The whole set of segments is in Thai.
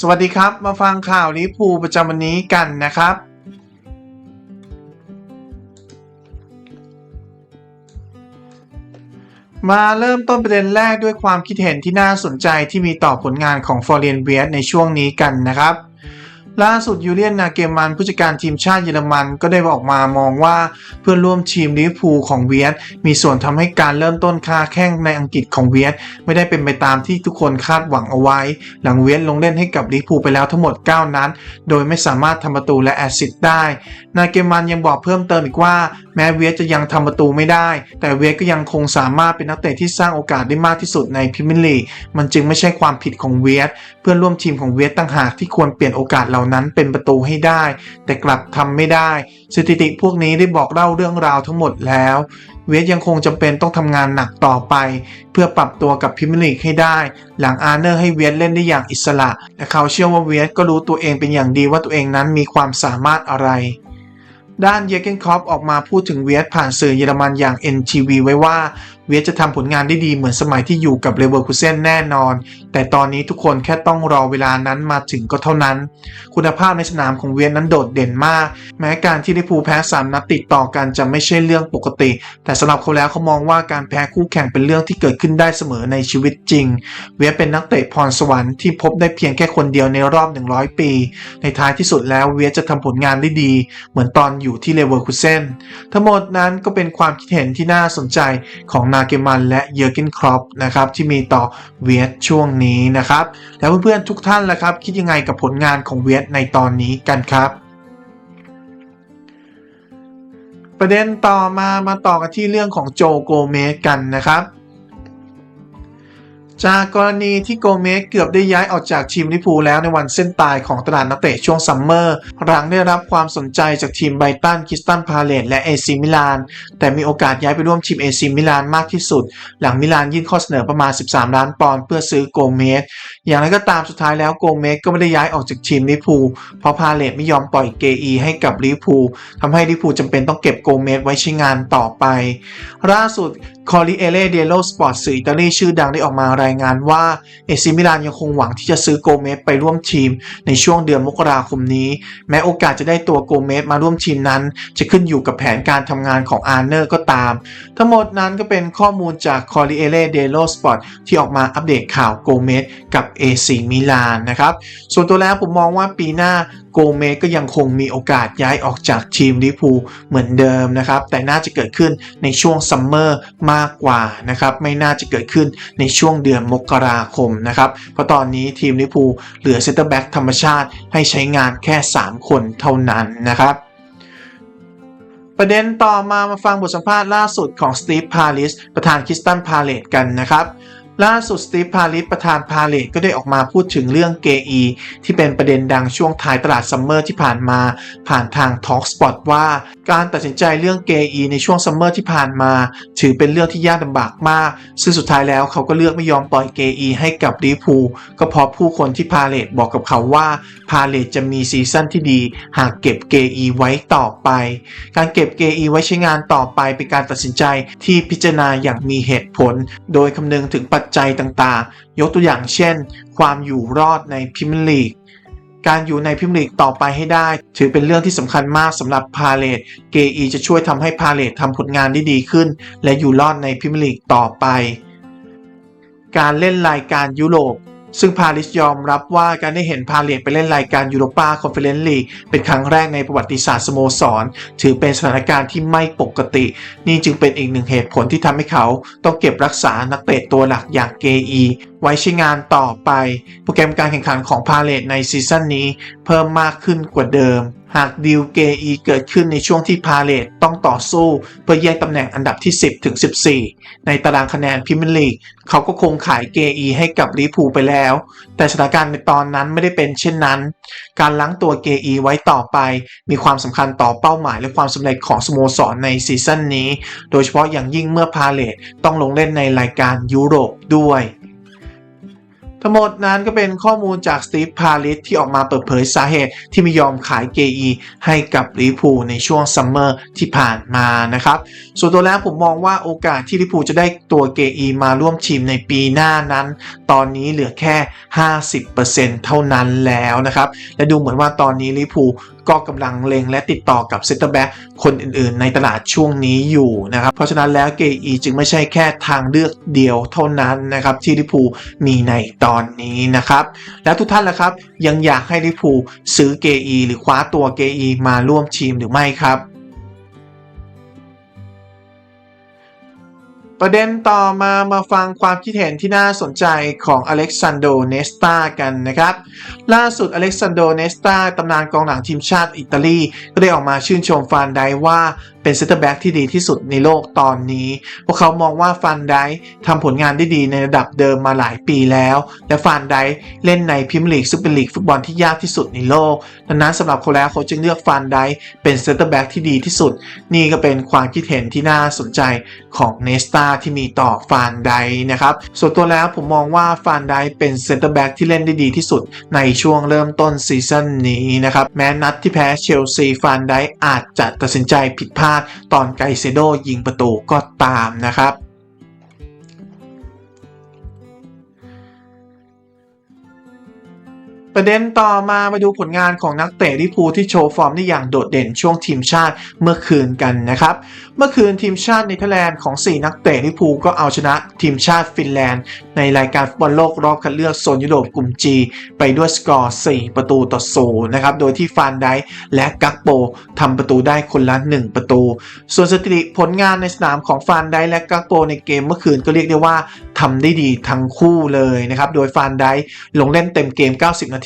สวัสดีครับ มาฟังข่าวลิปูประจำวันนี้กันนะครับ มาเริ่มต้นประเด็นแรกด้วยความคิดเห็นที่น่าสนใจที่มีต่อผลงานของฟอร์เรียนเวียในช่วงนี้กันนะครับ ล่าสุดยูเลียนนาเกมันผู้จัดการทีมชาติเยอรมันก็ได้ออกมามองว่าเพื่อนร่วมทีมลิเวอร์พูลของเวียสมีส่วนทำให้การเริ่มต้นค่าแข้งในอังกฤษของเวียสไม่ได้เป็นไปตามที่ทุกคนคาดหวังเอาไว้ หลังเวียสลงเล่นให้กับลิเวอร์พูลไปแล้วทั้งหมด 9 นัดโดยไม่สามารถทำประตูและแอสซิสต์ได้ นาเกมันยังบอกเพิ่มเติมอีกว่า แม้เวียจะยังทำประตูไม่ได้ แต่เวียก็ยังคงสามารถเป็นนักเตะที่สร้างโอกาสได้มากที่สุดในพรีเมียร์ลีกมันจึงไม่ใช่ความผิดของเวียสเพื่อนร่วมทีมของเวียสต่างหากที่ควรเปลี่ยนโอกาสเหล่านั้นเป็นประตูให้ได้ แต่กลับทำไม่ได้ สถิติพวกนี้ได้บอกเล่าเรื่องราวทั้งหมดแล้ว เวียสยังคงจำเป็นต้องทำงานหนักต่อไป เพื่อปรับตัวกับพรีเมียร์ลีกให้ได้ หลังอาร์เนอร์ให้เวียสเล่นได้อย่างอิสระและเขาเชื่อว่าเวียสก็รู้ตัวเองเป็นอย่างดีว่าตัวเองนั้นมีความสามารถอะไร ด้านเยเกนคอปออกมาพูดถึงเวียสผ่านสื่อเยอรมันอย่าง NTV ไว้ว่า เวียสจะทำผลงานได้ดีเหมือนสมัยที่อยู่กับเลเวอร์คูเซนแน่นอน แต่ตอนนี้ทุกคนแค่ต้องรอเวลานั้นมาถึงก็เท่านั้น คุณภาพในสนามของเวียสนั้นโดดเด่นมาก แม้การที่ลิเวอร์พูลแพ้สามนัดติดต่อกันจะไม่ใช่เรื่องปกติ แต่สำหรับเขาแล้วเขามองว่าการแพ้คู่แข่งเป็นเรื่องที่เกิดขึ้นได้เสมอในชีวิตจริง เวียสเป็นนักเตะพรสวรรค์ที่พบได้เพียงแค่คนเดียวในรอบ 100 ปี ในท้ายที่สุดแล้วเวียจะทำผลงานได้ดี เหมือนตอนอยู่ที่เลเวอร์คูเซนทั้งหมดนั้นก็เป็นความคิดเห็นที่น่าสนใจของนาเกมันและเยอร์เกนครอปนะครับที่มีต่อเวียช่วงนี้นะครับ แล้วเพื่อนๆทุกท่านล่ะครับ คิดยังไงกับผลงานของเวียดในตอนนี้กันครับ ประเด็นต่อมามาต่อกันที่เรื่องของโจโกเมสกันนะครับ จากกรณีที่โกเมสเกือบได้ย้ายออกจากทีมลิพูแล้วในวันเส้นตายของตลาดนักเตะช่วงซัมเมอร์ หลังได้รับความสนใจจากทีมไบรตันคิสตันพาเลตและเอซิมิลาน แต่มีโอกาสย้ายไปร่วมทีมเอซิมิลานมากที่สุด หลังมิลานยื่นข้อเสนอประมาณ 13 ล้านปอนด์เพื่อซื้อโกเมส อย่างไรก็ตามสุดท้ายแล้วโกเมสก็ไม่ได้ย้ายออกจากทีมลิพูเพราะพาเลตไม่ยอมปล่อยเกอีให้กับลิเวอร์พูลทำให้ลิเวอร์พูลจำเป็นต้องเก็บโกเมสไว้ใช้งานต่อไป ล่าสุดคอริเอเลเดโลสปอร์ตสื่ออิตาลีชื่อดังได้ออกมารายงานว่าเอซิมิลานยังคงหวังที่จะซื้อโกเมสไปร่วมทีม ในช่วงเดือนมกราคมนี้ แม้โอกาสจะได้ตัวโกเมสมาร่วมทีมนั้น จะขึ้นอยู่กับแผนการทำงานของอาร์เนอร์ก็ตาม ทั้งหมดนั้นก็เป็นข้อมูลจาก Corriere dello Sport ที่ออกมาอัปเดตข่าวโกเมสกับ AC มิลานนะครับ ส่วนตัวแล้วผมมองว่าปีหน้าโกเมสก็ยังคงมีโอกาสย้ายออกจากทีมลิพูเหมือนเดิมนะครับ แต่น่าจะเกิดขึ้นในช่วงซัมเมอร์มากกว่านะครับ ไม่น่าจะเกิดขึ้นในช่วงเดือนมกราคมนะครับ เพราะตอนนี้ทีมลิพูเหลือเซนเตอร์แบ็กธรรมชาติให้ใช้งานแค่ 3 คนเท่านั้นนะครับประเด็นต่อมามาฟังบทสัมภาษณ์ล่าสุดของสตีฟพาลิสประธานคิสตันพาเลตกันนะครับ ล่าสุดสตีฟพาลิสประธานพาเลตก็ได้ออกมาพูดถึงเรื่องเกอีที่เป็นประเด็นดังช่วงท้ายตลาดซัมเมอร์ที่ผ่านมา ผ่านทาง Talk Spot ว่าการตัดสินใจเรื่องเกอีในช่วงซัมเมอร์ที่ผ่านมา ถือเป็นเรื่องที่ยากลำบากมาก ซึ่งสุดท้ายแล้วเขาก็เลือกไม่ยอมปล่อยเกอีให้กับลิเวอร์พูลก็เพราะผู้คนที่พาเลตบอกกับเขาว่าพาเลตจะมีซีซั่นที่ดี หากเก็บเกอีไว้ต่อไป การเก็บเกอีไว้ใช้งานต่อไปเป็นการตัดสินใจที่พิจารณาอย่างมีเหตุผล โดยคำนึงถึงปัจจัยต่างๆ ยกตัวอย่างเช่น ความอยู่รอดในพิมลีก การอยู่ในพิมลีกต่อไปให้ได้ ถือเป็นเรื่องที่สำคัญมากสำหรับพาเลตเกอีจะช่วยทำให้พาเลตทำผลงานได้ดีขึ้น และอยู่รอดในพิมลีกต่อไป การเล่นรายการยุโรป ซึ่งพาลิสยอมรับว่าการได้เห็นพาเลตไปเล่นรายการยูโรปาคอนเฟอเรนซ์ลีกเป็นครั้งแรกในประวัติศาสตร์สโมสร ถือเป็นสถานการณ์ที่ไม่ปกติ นี่จึงเป็นอีกหนึ่งเหตุผลที่ทำให้เขาต้องเก็บรักษานักเตะตัวหลักอย่างเกอีไว้ใช้งานต่อไป โปรแกรมการแข่งขันของพาเลตในซีซั่นนี้เพิ่มมากขึ้นกว่าเดิม หากดีลเกอีเกิดขึ้นในช่วงที่พาเลตต้องต่อสู้ เพื่อแย่งตำแหน่งอันดับที่ 10 ถึง 14 ในตารางคะแนนพรีเมียร์ลีกเขาก็คงขายเกอีให้กับลิพูไปแล้ว แต่สถานการณ์ในตอนนั้นไม่ได้เป็นเช่นนั้น การล้างตัวเกอีไว้ต่อไป มีความสำคัญต่อเป้าหมายและความสำเร็จของสโมสรในซีซั่นนี้ โดยเฉพาะอย่างยิ่งเมื่อพาเลตต้องลงเล่นในรายการยุโรปด้วย ทั้งหมดนั้นก็เป็นข้อมูลจากสตีฟพาริสที่ออกมาเปิดเผยสาเหตุที่ไม่ยอมขายเกอีให้กับลิพูในช่วงซัมเมอร์ที่ผ่านมานะครับส่วนตัวแล้วผมมองว่าโอกาสที่ลิพูจะได้ตัวเกอีมาร่วมทีมในปีหน้านั้น ตอนนี้เหลือแค่ 50%เท่านั้นแล้วนะครับและดูเหมือนว่าตอนนี้ลิพู ก็กำลังเล็งและติดต่อกับเซ็นเตอร์แบ็กคนอื่นๆ ในตลาดช่วงนี้อยู่นะครับ เพราะฉะนั้นแล้วเกอีจึงไม่ใช่แค่ทางเลือกเดียวเท่านั้นนะครับที่ลิพูมีในตอนนี้นะครับ แล้วทุกท่านล่ะครับ ยังอยากให้ลิพูซื้อเกอีหรือคว้าตัวเกอีมาร่วมทีมหรือไม่ครับ ประเด็นต่อมามาฟังความคิดเห็นที่น่าสนใจของอเล็กซานโดเนสตากันนะครับ ล่าสุดอเล็กซานโดเนสตาตำนานกองหลังทีมชาติอิตาลี ก็ได้ออกมาชื่นชมฟานไดว่าเป็นเซนเตอร์แบ็กที่ดีที่สุดในโลกตอนนี้ พวกเขามองว่าฟานไดทำผลงานได้ดีในระดับเดิมมาหลายปีแล้ว และฟานไดเล่นในพรีเมียร์ลีกซึ่งเป็นลีกฟุตบอลที่ยากที่สุดในโลก ดังนั้นสำหรับเขาแล้วเขาจึงเลือกฟานไดเป็นเซนเตอร์แบ็กที่ดีที่สุด นี่ก็เป็นความคิดเห็นที่น่าสนใจของเนสตาที่มีต่อฟานไดนะครับส่วนตัวแล้วผมมองว่าฟานไดเป็นเซนเตอร์แบ็กที่เล่นได้ดีที่สุดในช่วงเริ่มต้นซีซั่นนี้นะครับแม้นัดที่แพ้เชลซีฟานไดอาจจะตัดสินใจผิดพลาดตอนไกเซโดยิงประตูก็ตามนะครับ ประเด็นต่อมามาดูผลงานของนักเตะลิพูที่โชว์ฟอร์มได้อย่างโดดเด่นช่วงทีมชาติเมื่อคืนกันนะครับ เมื่อคืนทีมชาติเนเธอร์แลนด์ของ 4 นักเตะลิพูก็เอาชนะทีมชาติฟินแลนด์ ในรายการฟุตบอลโลกรอบคัดเลือกโซนยุโรปกลุ่ม G ไปด้วยสกอร์ 4 ประตูต่อศูนย์นะครับ โดยที่ฟานไดและกักโปทำประตูได้คนละ 1 ประตู ส่วนสถิติผลงานในสนามของฟานไดและกักโปในเกมเมื่อคืนก็เรียกได้ว่าทำได้ดีทั้งคู่เลยนะครับ โดยฟานไดลงเล่นเต็มเกม 90 นาที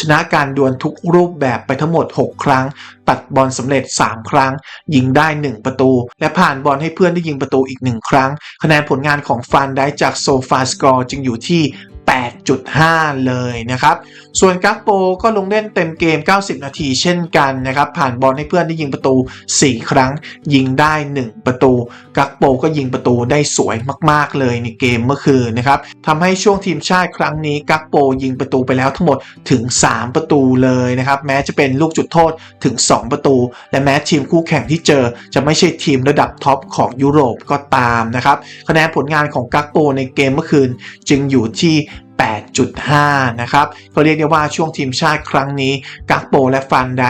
ชนะการดวลทุกรูปแบบไปทั้งหมด 6 ครั้ง ตัดบอลสำเร็จ 3 ครั้ง ยิงได้ 1 ประตู และผ่านบอลให้เพื่อนได้ยิงประตูอีก 1 ครั้ง คะแนนผลงานของฟานไดจากโซฟาสกอร์จึงอยู่ที่ 8.5 เลยนะครับ ส่วนกักโปก็ลงเล่นเต็มเกม 90 นาทีเช่นกันนะครับ ผ่านบอลให้เพื่อนได้ยิงประตู 4 ครั้ง ยิงได้ 1 ประตู กักโปก็ยิงประตูได้สวยมากๆเลยในเกมเมื่อคืนนะครับทำให้ช่วงทีมชาติครั้งนี้กักโปยิงประตูไปแล้วทั้งหมดถึง 3 ประตูเลยนะครับแม้จะเป็นลูกจุดโทษถึง 2 ประตู และแม้ทีมคู่แข่งที่เจอจะไม่ใช่ทีมระดับท็อปของยุโรปก็ตามนะครับคะแนนผลงานของกักโปในเกมเมื่อคืนจึงอยู่ที่ 8.5 นะครับ ก็เรียกได้ว่าช่วงทีมชาติครั้งนี้กักโปและฟันได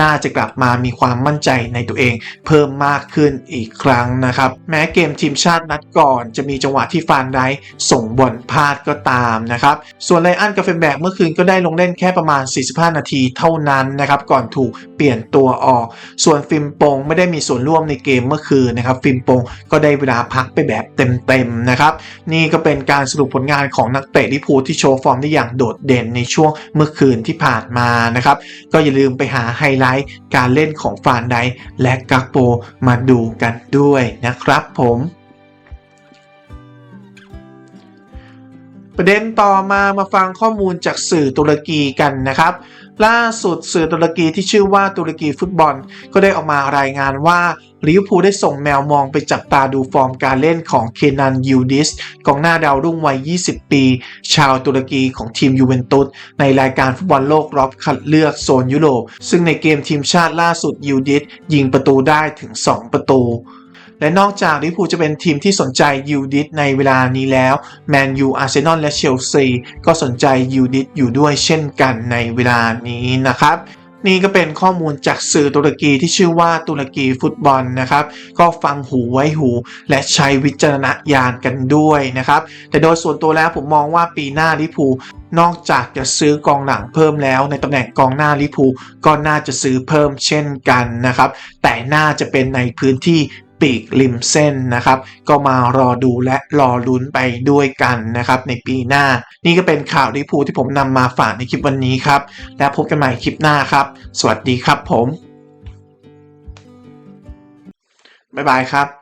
น่าจะกลับมามีความมั่นใจในตัวเอง เพิ่มมากขึ้นอีกครั้งนะครับ แม้เกมทีมชาตินัดก่อนจะมีจังหวะที่ฟันไดส่งบอลพลาดก็ตามนะครับ ส่วนไลอันกาเฟนแบกเมื่อคืนก็ได้ลงเล่นแค่ประมาณ 45 นาทีเท่านั้นนะครับก่อนถูกเปลี่ยนตัวออก ส่วนฟิล์มปงไม่ได้มีส่วนร่วมในเกมเมื่อคืนนะครับฟิล์มปงก็ได้เวลาพักไปแบบเต็มๆนะครับนี่ก็เป็นการสรุปผลงานของนักเตะลิเวพูลที่โชว์ฟอร์มได้อย่างโดดเด่นในช่วงเมื่อคืนที่ผ่านมานะครับ ก็อย่าลืมไปหาไฮไลท์การเล่นของฟานไดและกักโปมาดูกันด้วยนะครับผมประเด็นต่อมามาฟังข้อมูลจากสื่อตุรกีกันนะครับ ล่าสุดสื่อตุรกีที่ชื่อว่าตุรกีฟุตบอล ก็ได้ออกมารายงานว่า ลิเวอร์พูลได้ส่งแมวมองไปจับตาดูฟอร์มการเล่นของเคนันยูดิสกองหน้าดาวรุ่งวัย 20 ปี ชาวตุรกีของทีมยูเวนตุสในรายการฟุตบอลโลกรอบคัดเลือกโซนยุโรป ซึ่งในเกมทีมชาติล่าสุดยูดิสยิงประตูได้ถึง 2 ประตูและนอกจากลิเวอร์พูลจะเป็นทีมที่สนใจยูดิสในเวลานี้แล้วแมนยูอาร์เซนอลและเชลซีก็สนใจยูดิสอยู่ด้วยเช่นกันในเวลานี้นะครับ นี่ก็เป็นข้อมูลจากสื่อตุรกีที่ชื่อว่าตุรกีฟุตบอลนะครับ ก็ฟังหูไว้หูและใช้วิจารณญาณกันด้วยนะครับ แต่โดยส่วนตัวแล้วผมมองว่าปีหน้าลิพูนอกจากจะซื้อกองหลังเพิ่มแล้วในตำแหน่งกองหน้าลิพูก็น่าจะซื้อเพิ่มเช่นกันนะครับ แต่น่าจะเป็นในพื้นที่ ปีกริมเส้นนะครับ ก็มารอดูและรอลุ้นไปด้วยกันนะครับในปีหน้า นี่ก็เป็นข่าวลิพูที่ผมนำมาฝากในคลิปวันนี้ครับ แล้วพบกันใหม่คลิปหน้าครับ สวัสดีครับผมบ๊ายบายครับ